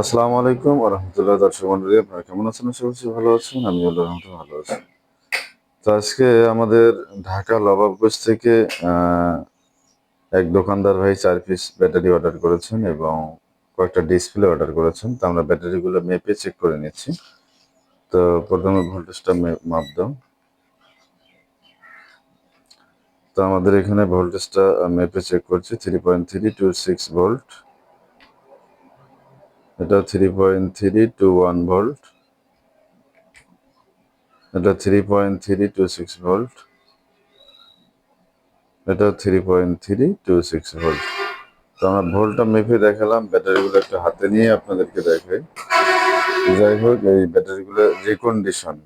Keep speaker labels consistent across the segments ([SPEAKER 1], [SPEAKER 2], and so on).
[SPEAKER 1] আসসালামু আলাইকুম রহমতুল্লাহ দর্শক মন্ডলী, আপনারা কেমন আছেন? আশা করছি ভালো আছেন। আমি আল্লাহ ভালো আছি। তো আজকে আমাদের ঢাকা লবাবগঞ্জ থেকে এক দোকানদার ভাই চার পিস ব্যাটারি অর্ডার করেছেন এবং কয়েকটা ডিসপ্লে অর্ডার করেছেন। তো আমরা ব্যাটারিগুলো মেপে চেক করে নিচ্ছি। তো প্রথমে ভোল্টেজটা মাপ দাও। তো আমাদের এখানে ভোল্টেজটা মেপে চেক করছি। Three point three two six volt এটা three point three two one volt এটা three point three two six volt এটা three point three two six volt তো আমরা ভোল্টটা মেপে দেখালাম, ব্যাটারিগুলো একটু হাতে নিয়ে আপনাদেরকে দেখাই। যাই হোক, এই ব্যাটারিগুলো যে কন্ডিশন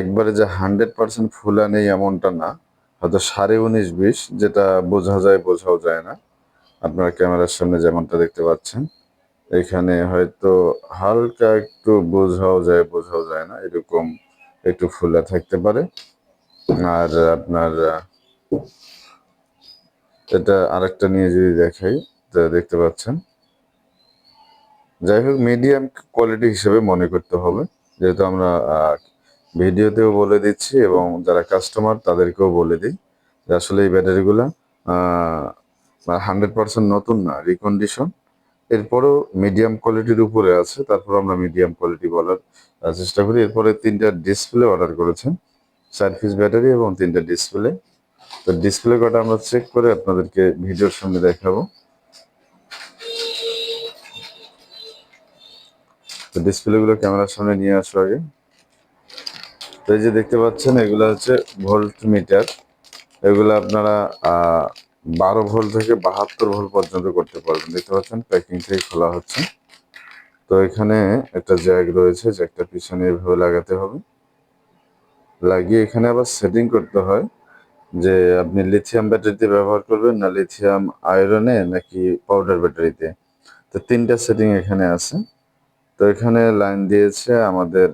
[SPEAKER 1] একবারে যে হান্ড্রেড পার্সেন্ট ফুলা নেই এমনটা না, হয়তো সাড়ে উনিশ বিশ, যেটা বোঝা যায়, বোঝাও যায় না। আপনারা ক্যামেরার সামনে যেমনটা দেখতে পাচ্ছেন। এখানে হয়তো হালকা একটু বোঝাও যায় বোঝাও যায় না, এরকম একটু ফুলা থাকতে পারে। আর আপনার এটা আরেকটা নিয়ে যদি দেখাই দেখতে পাচ্ছেন। যাই হোক মিডিয়াম কোয়ালিটি হিসেবে মনে করতে হবে। যেহেতু আমরা ভিডিওতেও বলে দিচ্ছি এবং যারা কাস্টমার তাদেরকেও বলে দিই যে আসলে এই ব্যাটারিগুলো হান্ড্রেড পার্সেন্ট নতুন না রিকন্ডিশন এরপরও মিডিয়াম কোয়ালিটির উপরে আছে, তারপর আমরা মিডিয়াম কোয়ালিটি বলার চেষ্টা করি। এরপরে তিনটা ডিসপ্লে অর্ডার করেছেন চার ব্যাটারি এবং তিনটা ডিসপ্লে তো ডিসপ্লে কটা আমরা চেক করে আপনাদেরকে ভিডিওর সামনে দেখাবো। তো ডিসপ্লে গুলো ক্যামেরার সামনে নিয়ে আসো আগে। তো এই যে দেখতে পাচ্ছেন, এগুলো হচ্ছে ভোল্ট মিটার এগুলো আপনারা বারো ভোল্ট থেকে বাহাত্তর ভোল্ট পর্যন্ত করতে পারবেন। দেখতে পাচ্ছেন প্যাকিং থেকে খোলা হচ্ছে। তো এখানে একটা জ্যাক রয়েছে জ্যাকটা পিছনে এভাবে লাগাতে হবে। লাগিয়ে এখানে আবার সেটিং করতে হয় যে আপনি লিথিয়াম ব্যাটারিতে ব্যবহার করবেন না লিথিয়াম আয়রনে নাকি পাউডার ব্যাটারিতে তো তিনটা সেটিং এখানে আছে। তো এখানে লাইন দিয়েছে আমাদের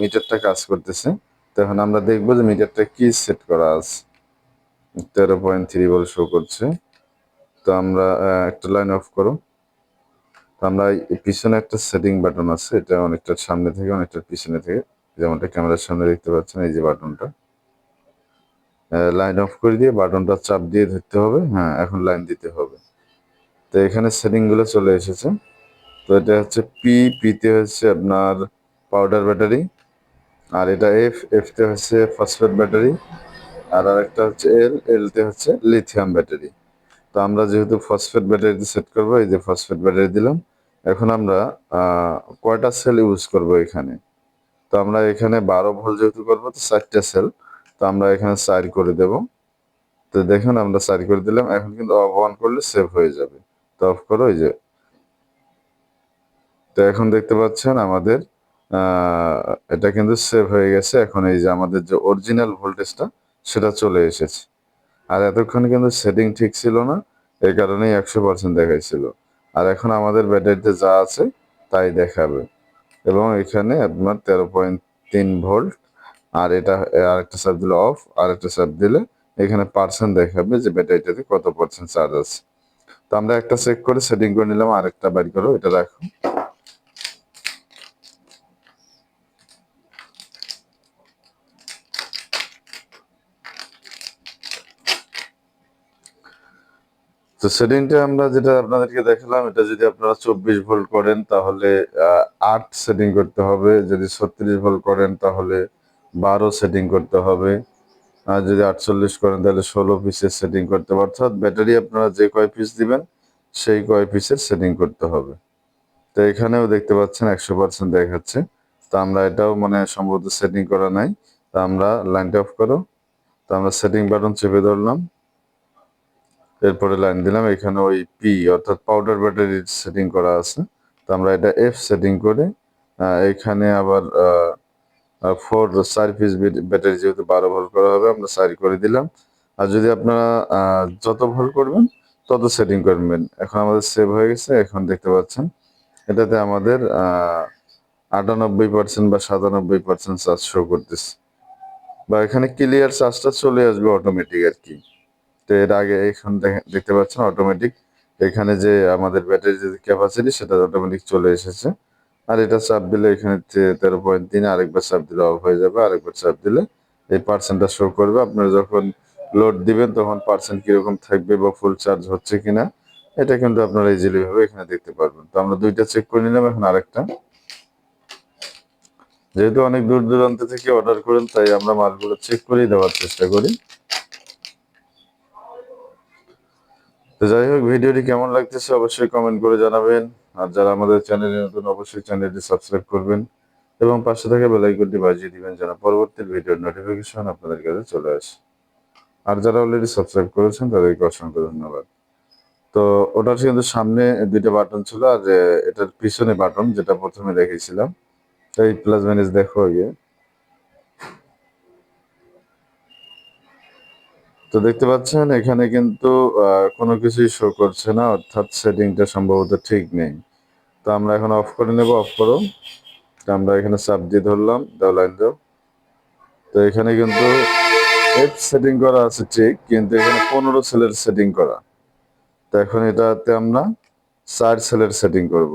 [SPEAKER 1] মিটারটা কাজ করতেছে। তো এখন আমরা দেখব যে মিটারটা কি সেট করা আছে। তেরো পয়েন্ট থ্রি বল শো করছে। তো আমরা একটা লাইন অফ করো। আমরা পিছনে একটা সেটিং বাটন আছে, এটা অনেকটা সামনে থেকে, অনেকটা পিছনে থেকে। যেমনটা ক্যামেরার সামনে দেখতে পাচ্ছেন, এই যে বাটনটা লাইন অফ করে দিয়ে বাটনটা চাপ দিয়ে ধরতে হবে। হ্যাঁ এখন লাইন দিতে হবে। তো এখানে সেটিংগুলো চলে এসেছে। তো এটা হচ্ছে পি পিতে হচ্ছে আপনার পাউডার ব্যাটারি আর এটা এফ এফতে হচ্ছে ফসফেট ব্যাটারি আর আরেকটা হচ্ছে এল এলতে হচ্ছে লিথিয়াম ব্যাটারি। তো আমরা যেহেতু ফসফেট ব্যাটারিতে সেট করব, এই যে ফসফেট ব্যাটারি দিলাম, এখন আমরা কয়টা সেল ইউজ করব এখানে? তো আমরা এখানে বারো ভোল্ট যেহেতু করব, তো চারটা সেল, তো আমরা এখানে চার করে দেব। তো দেখুন, আমরা চার করে দিলাম, এখন কিন্তু অফ অন করলে সেভ হয়ে যাবে। তো অফ করো, এই যে। তো এখন দেখতে পাচ্ছেন আমাদের এটা কিন্তু সেভ হয়ে গেছে। এখন এই যে আমাদের যে অরিজিনাল ভোল্টেজটা সেটা চলে এসেছে। আর এতক্ষণ কিন্তু সেটিং ঠিক ছিল না, এই কারণেই একশো পার্সেন্ট দেখাইছিল। আর এখন আমাদের ব্যাটারিতে যা আছে, তাই দেখাবে। এবং এখানে আপনার তেরো পয়েন্ট তিন ভোল্ট আর এটা, আরেকটা চাপ দিলে অফ আর একটা চাপ দিলে এখানে পার্সেন্ট দেখাবে যে ব্যাটারিটাতে কত পার্সেন্ট চার্জ আছে। তো আমরা একটা চেক করে সেটিং করে নিলাম, আরেকটা বাড়ি করো, এটা রাখো। তো সেটিংটা আমরা যেটা আপনাদেরকে দেখালাম, এটা যদি আপনারা চব্বিশ ভোল্ট করেন, তাহলে আট সেটিং করতে হবে। যদি ছত্রিশ ভোল্ট করেন, তাহলে বারো সেটিং করতে হবে। আর যদি আটচল্লিশ করেন, তাহলে ষোলো পিসের সেটিং করতে হবে। অর্থাৎ ব্যাটারি আপনারা যে কয় পিস দিবেন, সেই কয় পিসের সেটিং করতে হবে। তো এখানেও দেখতে পাচ্ছেন, একশো পার্সেন্ট দেখাচ্ছে। তা আমরা এটাও মানে সম্ভবত সেটিং করা নাই। তা আমরা লাইনটা অফ করো। তো আমরা সেটিং বাটন চেপে ধরলাম। এরপরে লাইন দিলাম, এখানে ওই পি অর্থাৎ পাউডার ব্যাটারির সেটিং করা আছে। তো আমরা এটা এফ সেটিং করে। এখানে আবার ফোর চার পিস ব্যাটারি যেহেতু বারো ভোল্ট করা হবে, আমরা চার করে দিলাম। আর যদি আপনারা যত ভোল্ট করবেন, তত সেটিং করবেন। এখন আমাদের সেভ হয়ে গেছে, এখন দেখতে পাচ্ছেন। এটাতে আমাদের আটানব্বই পার্সেন্ট বা সাতানব্বই পার্সেন্ট চার্জ শো করতেছে। বা এখানে ক্লিয়ার চার্জটা চলে আসবে অটোমেটিক আর কি। তো এর আগে এখন দেখে- দেখতে পাচ্ছেন অটোমেটিক এখানে যে আমাদের ব্যাটারি যে ক্যাপাসিটি সেটা অটোমেটিক চলে এসেছে। আর এটা চাপ দিলে এখানে তেরো পয়েন্ট তিন, আরেকবার চাপ দিলে অফ হয়ে যাবে, আরেকবার চাপ দিলে এই পার্সেন্টটা শো করবে। আপনারা যখন লোড দিবেন, তখন পার্সেন্ট কীরকম থাকবে বা ফুল চার্জ হচ্ছে কিনা, এটা কিন্তু আপনারা ইজিলি ভাবে এখানে দেখতে পারবেন। তো আমরা দুইটা চেক করে নিলাম, এখন আরেকটা। যেহেতু অনেক দূর দূরান্ত থেকে অর্ডার করেন, তাই আমরা মালগুলো চেক করেই দেওয়ার চেষ্টা করি। তো যাই হোক, ভিডিওটি কেমন লাগতেছে অবশ্যই কমেন্ট করে জানাবেন। আর যারা আমাদের চ্যানেলে নতুন, অবশ্যই চ্যানেলটি সাবস্ক্রাইব করবেন এবং পাশে থাকা বেল আইকনটি বাজিয়ে দিবেন যেন পরবর্তী ভিডিওর নোটিফিকেশন আপনাদের কাছে চলে আসে। আর যারা অলরেডি সাবস্ক্রাইব করেছেন, তাদেরকে অসংখ্য ধন্যবাদ। তো ওটার কিন্তু সামনে দুইটা বাটন ছিল, আর এটার পিছনে বাটন যেটা প্রথমে দেখিয়েছিলাম, এই প্লাস মাইনাস দেখো আগে। তো দেখতে পাচ্ছেন, এখানে কিন্তু কোনো কিছুই শো করছে না, অর্থাৎ সেটিংটা সম্ভবত ঠিক নেই। তো আমরা এখন অফ করে নেব অফ করো। তো আমরা এখানে চাপ দিয়ে ধরলাম, দাও লাইন তো এখানে কিন্তু এফ সেটিং করা আছে ঠিক, কিন্তু এখানে পনেরো সেলের সেটিং করা। তো এখন এটাতে আমরা চার সেলের সেটিং করব।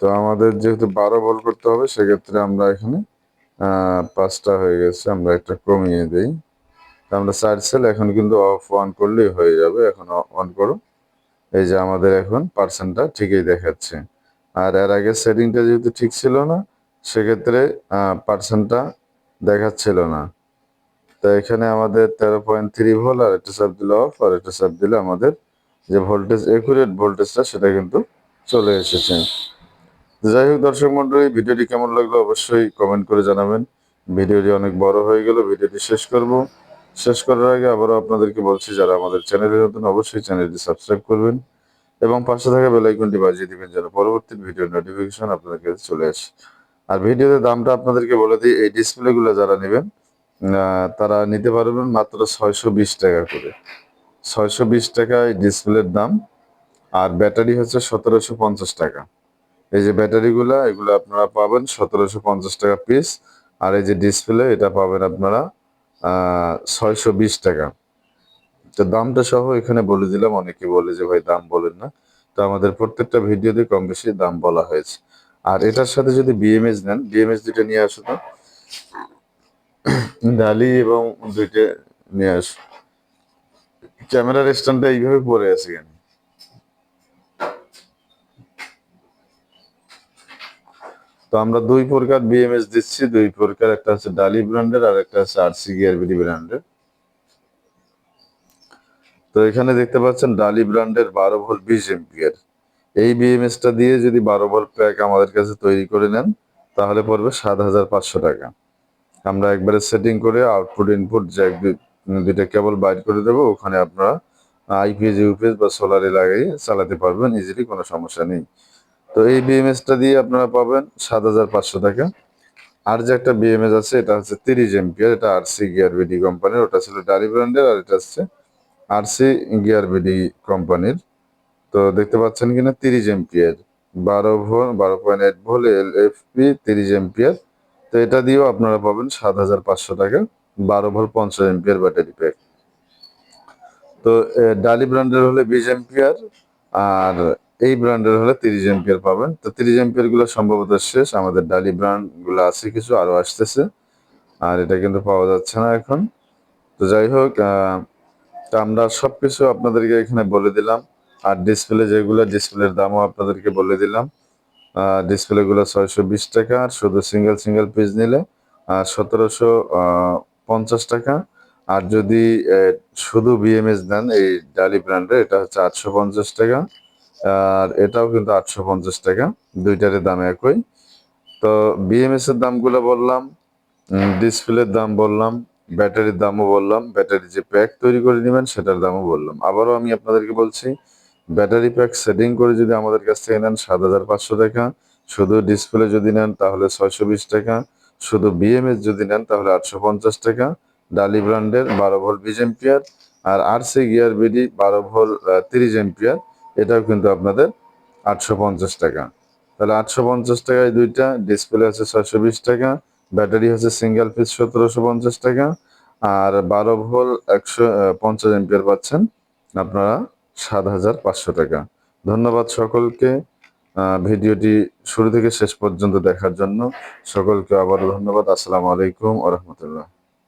[SPEAKER 1] তো আমাদের যেহেতু বারো বল করতে হবে, সেক্ষেত্রে আমরা এখানে পাঁচটা হয়ে গেছে, আমরা একটা কমিয়ে দিই। আমরা চার সেল এখন কিন্তু অফ অন করলেই হয়ে যাবে, এখন অন করো। এই যে আমাদের এখন পার্সেন্টটা ঠিকই দেখাচ্ছে। আর এর আগে সেটিংটা যেহেতু ঠিক ছিল না, সেক্ষেত্রে পার্সেন্টটা দেখাচ্ছিল না। তো এখানে আমাদের তেরো পয়েন্ট থ্রি ভোল্ট আর একটা চাপ দিলে অফ আর একটা চাপ দিলে আমাদের যে ভোল্টেজ একুরেট ভোল্টেজটা সেটা কিন্তু চলে এসেছে। যাই হোক দর্শক মন্ডলী ভিডিওটি কেমন লাগল অবশ্যই কমেন্ট করে জানাবেন। ভিডিওটি অনেক বড় হয়ে গেল, ভিডিওটি শেষ করব। শেষ করার আগে আবারও আপনাদেরকে বলছি, যারা আমাদের চ্যানেলে নতুন, অবশ্যই চ্যানেলটি সাবস্ক্রাইব করবেন এবং পাশে থাকা বেল আইকনটি বাজিয়ে দিবেন যেন পরবর্তী ভিডিওর নোটিফিকেশন আপনাদের কাছে চলে আসে। আর ভিডিওতে দামটা আপনাদেরকে বলে দিই, এই ডিসপ্লেগুলো যারা নেবেন তারা নিতে পারবেন মাত্র ছয়শো বিশ টাকা করে। ছয়শো বিশ টাকা এই ডিসপ্লের দাম, আর ব্যাটারি হচ্ছে সতেরোশো পঞ্চাশ টাকা। এই যে ব্যাটারিগুলা, এগুলো আপনারা পাবেন সতেরোশো পঞ্চাশ টাকা পিস আর এই যে ডিসপ্লে এটা পাবেন আপনারা ছয়শো বিশ টাকা। তো দামটা সহ এখানে বলে দিলাম, অনেকে বলে যে ভাই দাম বলেন না। তো আমাদের প্রত্যেকটা ভিডিওতে কম বেশি দাম বলা হয়েছে। আর এটার সাথে যদি বিএমএস নেন বিএমএস দুইটা নিয়ে আসো তো। ডালি এবং দুইটা নিয়ে আসো। ক্যামেরার স্ট্যান্ডটা এইভাবে পড়ে আছে কেন তো আমরা দুই প্রকার বিএমএস দিচ্ছি, দুই প্রকার, একটা হচ্ছে ডালি ব্র্যান্ডের আর একটা হচ্ছে আরসি গিয়ারবিডি ব্র্যান্ডের তো এখানে দেখতে পাচ্ছেন ডালি ব্র্যান্ডের বারো ভোল্ট বিশ এম্পিয়ার এই বিএমএসটা দিয়ে যদি বারো ভোল্ট প্যাক আমাদের কাছে তৈরি করে নেন, তাহলে পড়বে সাত হাজার পাঁচশো টাকা। আমরা একবারে সেটিং করে আউটপুট ইনপুট জ্যাক দুইটা কেবল বাইর করে দেবো, ওখানে আপনারা আইপিএস ইউপিএস বা সোলারে লাগিয়ে চালাতে পারবেন ইজিলি কোনো সমস্যা নেই। তো এই বিএমএসটা দিয়ে আপনারা পাবেন সাত হাজার পাঁচশো টাকা। আর যে একটা বিএমএস আছে, এটা হচ্ছে তিরিশ এম্পিয়ার এটা আরসি গিয়ার বিডি কোম্পানির। ওটা ছিল ডারি ব্র্যান্ডের আর এটা হচ্ছে আরসি গিয়ার বিডি কোম্পানির। তো দেখতে পাচ্ছেন কিনা, তিরিশ এম্পিয়ার বারো ভোল, বারো point eight volt L F P তিরিশ এম্পিয়ার তো এটা দিয়েও আপনারা পাবেন সাত হাজার পাঁচশো টাকা। বারো ভোল পঞ্চাশ এম্পিয়ার ব্যাটারি প্যাক। তো ডালি ব্র্যান্ডের হলে বিশ এম্পিয়ার আর এই ব্র্যান্ডের হলে তিরিশ এম্পিয়ার পাবেন। তো তিরিশ এম্পিয়ারগুলো সম্ভবত শেষ। আমাদের ডালি ব্র্যান্ডগুলো আছে কিছু আরও আসতেছে। আর এটা কিন্তু পাওয়া যাচ্ছে না এখন। তো যাই হোক তো আমরা সবকিছু আপনাদেরকে এখানে বলে দিলাম। আর ডিসপ্লে যেগুলো ডিসপ্লের দামও আপনাদেরকে বলে দিলাম। ডিসপ্লে গুলো ছয়শো বিশ টাকা। আর শুধু সিঙ্গেল সিঙ্গেল পিস নিলে সতেরোশো পঞ্চাশ টাকা। আর যদি শুধু বিএমএস দেন এই ডালি ব্র্যান্ডের এটা হচ্ছে আটশো পঞ্চাশ টাকা। আর এটাও কিন্তু আটশো পঞ্চাশ টাকা দুইটারের দাম একই। তো বিএমএস এর দামগুলো বললাম ডিসপ্লের দাম বললাম ব্যাটারির দামও বললাম ব্যাটারি যে প্যাক তৈরি করে নেবেন সেটার দামও বললাম। আবারও আমি আপনাদেরকে বলছি ব্যাটারি প্যাক সেটিং করে যদি আমাদের কাছ থেকে নেন সাত হাজার পাঁচশো টাকা, শুধু ডিসপ্লে যদি নেন তাহলে ছয়শো বিশ টাকা, শুধু বিএমএস যদি নেন তাহলে আটশো পঞ্চাশ টাকা ডালি ব্র্যান্ডের বারো ভোল্ট বিশ এম্পিয়ার, আর R C gear B D বারো ভোল্ট তিরিশ এম্পিয়ার। এটাও কিন্তু আপনাদের আটশো পঞ্চাশ টাকা। তাহলে আটশো পঞ্চাশ টাকায় দুইটা ডিসপ্লে আছে ছয়শো বিশ টাকা, ব্যাটারি হচ্ছে সিঙ্গেল পিস সতেরোশো পঞ্চাশ টাকা, আর বারো ভোল একশো পঞ্চাশ এম্পিয়ার পাচ্ছেন আপনারা সাত হাজার পাঁচশো টাকা। ধন্যবাদ সকলকে ভিডিওটি শুরু থেকে শেষ পর্যন্ত দেখার জন্য। সকলকে আবারও ধন্যবাদ। আসসালামু আলাইকুম আ রহমতুল্লাহ।